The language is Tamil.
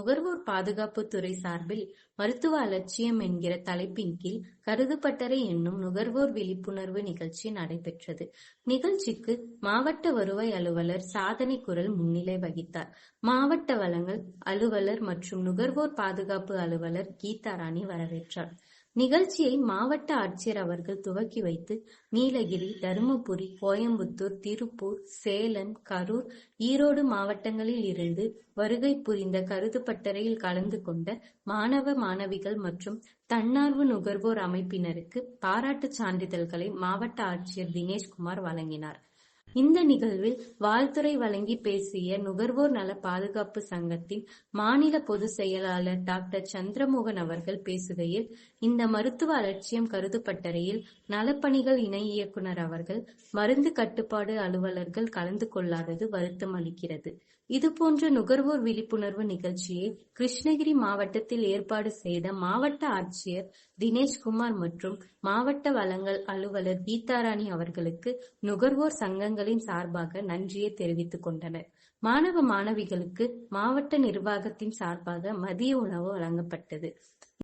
நுகர்வோர் பாதுகாப்புத் துறை சார்பில் மருத்துவ அலட்சியம் என்கிற தலைப்பின் கீழ் கருதுப்பட்டறை என்னும் நுகர்வோர் விழிப்புணர்வு நிகழ்ச்சி நடைபெற்றது. நிகழ்ச்சிக்கு மாவட்ட வருவாய் அலுவலர் சாதனை குரல் முன்னிலை வகித்தார். மாவட்ட வழங்கல் அலுவலர் மற்றும் நுகர்வோர் பாதுகாப்பு அலுவலர் கீதாராணி வரவேற்றார். நிகழ்ச்சியை மாவட்ட ஆட்சியர் அவர்கள் துவக்கி வைத்து நீலகிரி, தருமபுரி, கோயம்புத்தூர், திருப்பூர், சேலம், கரூர், ஈரோடு மாவட்டங்களில் இருந்து வருகை புரிந்த கருதுப்பட்டறையில் கலந்து கொண்ட மாணவ, மாணவிகள் மற்றும் தன்னார்வ நுகர்வோர் அமைப்பினருக்கு பாராட்டுச் சான்றிதழ்களை மாவட்ட ஆட்சியர் தினேஷ்குமார் வழங்கினார். இந்த நிகழ்வில் வாழ்த்துரை வழங்கி பேசிய நுகர்வோர் நல பாதுகாப்பு சங்கத்தின் மாநில பொதுச் செயலாளர் டாக்டர் சந்திரமோகன் அவர்கள் பேசுகையில், இந்த மருத்துவ அலட்சியம் கருதுப்பட்டறையில் நலப்பணிகள் இணை இயக்குனர் அவர்கள், மருந்து கட்டுப்பாடு அலுவலர்கள் கலந்து கொள்ளாதது வருத்தம் அளிக்கிறது. இதுபோன்ற நுகர்வோர் விழிப்புணர்வு நிகழ்ச்சியை கிருஷ்ணகிரி மாவட்டத்தில் ஏற்பாடு செய்த மாவட்ட ஆட்சியர் தினேஷ்குமார் மற்றும் மாவட்ட வளங்கள் அலுவலர் கீதாராணி அவர்களுக்கு நுகர்வோர் சங்கங்களின் சார்பாக நன்றியை தெரிவித்துக் கொண்டனர். மாணவ, மாணவிகளுக்கு மாவட்ட நிர்வாகத்தின் சார்பாக மதிய உணவு வழங்கப்பட்டது.